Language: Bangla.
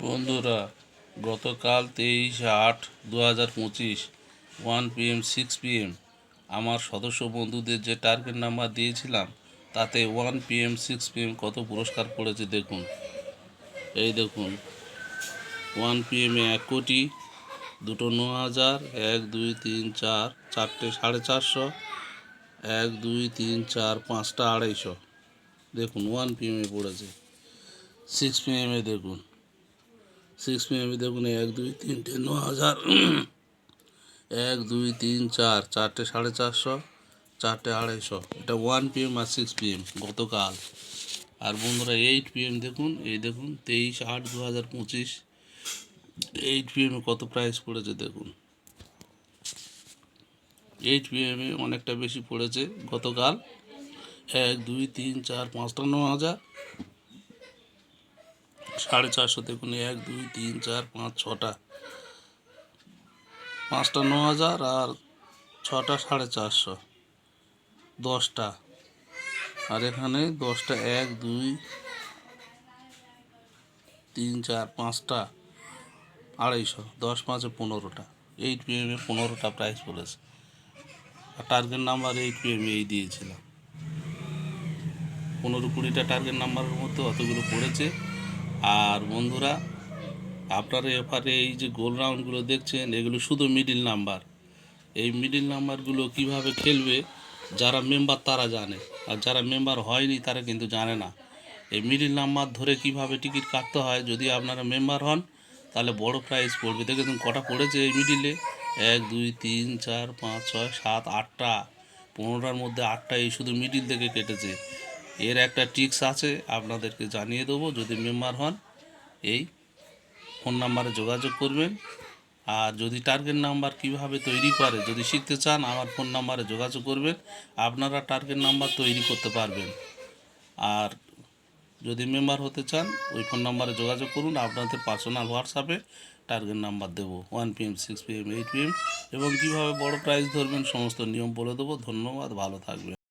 বন্ধুরা, গতকাল তেইশ আট দু হাজার পঁচিশ, ওয়ান পিএম, সিক্স পিএম, আমার সদস্য বন্ধুদের যে টার্গেট নাম্বার দিয়েছিলাম, তাতে ওয়ান পিএম, সিক্স পিএম কত পুরস্কার পড়েছে দেখুন। এই দেখুন, ওয়ান পি পিএমে এক কোটি, দুটো ন হাজার, এক, দুই, তিন, চার, চারটে সাড়ে চারশো, এক, দুই, তিন, চার, পাঁচটা আড়াইশো। দেখুন, ওয়ান পি পিএমে পড়েছে। সিক্স পি পিএমে দেখুন সিক্স পি পিএমে দেখুন, এক, দুই তিনটে ন হাজার। এক, দুই, তিন, চার, চারটে সাড়ে চারশো, চারটে আড়াইশো। এটা ওয়ান পিএম আর সিক্স পিএম গতকাল। আর বন্ধুরা এইট পিএম দেখুন, এই দেখুন, তেইশ আট দু হাজার পঁচিশ। এইট পিএমে কত প্রাইস পড়েছে দেখুন। এইট পিএমে অনেকটা বেশি পড়েছে গতকাল। এক, দুই, তিন, চার, পাঁচটা, ন হাজার। সাড়ে চারশো দেখুন, এক, দুই, তিন, চার, পাঁচ, ছটা। পাঁচটা ন হাজার আর ছটা সাড়ে চারশো। দশটা। আর এখানে দশটা এক, দুই, তিন, চার, পাঁচটা আড়াইশো। দশ পাঁচে পনেরোটা। এইট পিএমে পনেরোটা প্রাইস পড়েছে আর টার্গেট নাম্বার এইট পিএমে এই দিয়েছিলাম। পনেরো কুড়িটা টার্গেট নাম্বারের মধ্যে অতগুলো পড়েছে। আর বন্ধুরা, আপনারা এপারে এই যে গোল রাউন্ডগুলো দেখছেন, এগুলো শুধু মিডিল নাম্বার এই মিডিল নাম্বারগুলো কীভাবে খেলবে, যারা মেম্বার তারা জানে। আর যারা মেম্বার হয়নি, তারা কিন্তু জানে না। এই মিডিল নাম্বার ধরে কীভাবে টিকিট কাটতে হয়, যদি আপনারা মেম্বার হন, তাহলে বড় প্রাইজ পড়বে। দেখেছেন কটা পড়েছে এই মিডিলে এক, দুই, তিন, চার, পাঁচ, ছয়, সাত, আটটা। পনেরোটার মধ্যে আটটা এই শুধু মিডিল থেকে কেটেছে। এর একটা টিক্স আছে, আপনাদেরকে জানিয়ে দেবো, যদি মেম্বার হন, এই ফোন নাম্বারে যোগাযোগ করবেন। আর যদি টার্গেট নাম্বার কীভাবে তৈরি করে, যদি শিখতে চান, আমার ফোন নাম্বারে যোগাযোগ করবেন, আপনারা টার্গেট নাম্বার তৈরি করতে পারবেন। আর যদি মেম্বার হতে চান, ওই ফোন নাম্বারে যোগাযোগ করুন, আপনাদের পার্সোনাল হোয়াটসঅ্যাপে টার্গেট নাম্বার দেবো one PM six PM eight PM এবং কীভাবে বড় প্রাইজ ধরবেন, সমস্ত নিয়ম বলে দেবো। ধন্যবাদ, ভালো থাকবেন।